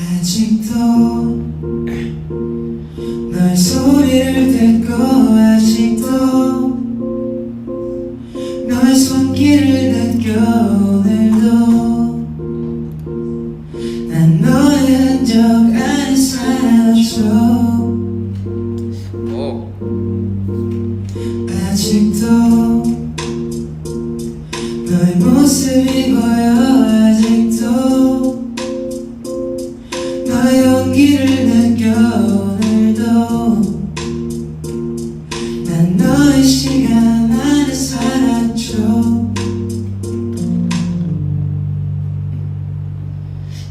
아직도 너의 소리를 듣고 아직도 너의 손길을 느껴 오늘도 난 너의 흔적 안에 살았죠 오. 아직도 너의 온기를 느껴 오늘도 난 너의 시간 안에 살았죠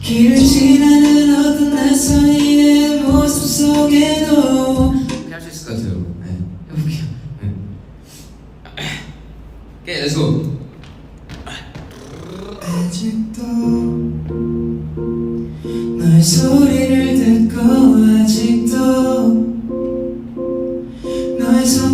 길을 지나는 어떤 낯선 이의 모습 속에도 피할 수 있을 것 같아요. 네. 해볼게요. 네. 아직도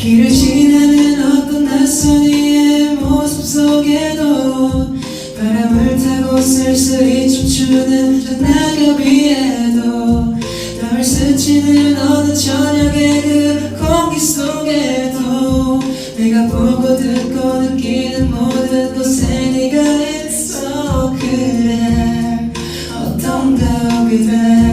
길을 지나는 어떤 낯선 이의 모습 속에도 바람을 타고 쓸쓸히 춤추는 저 낙엽 위에도 땀을 스치는 어느 저녁의 그 공기 속에도 내가 보고 듣고 느끼는 모든 곳에 네가 있어 그래. 어떤가요 그댄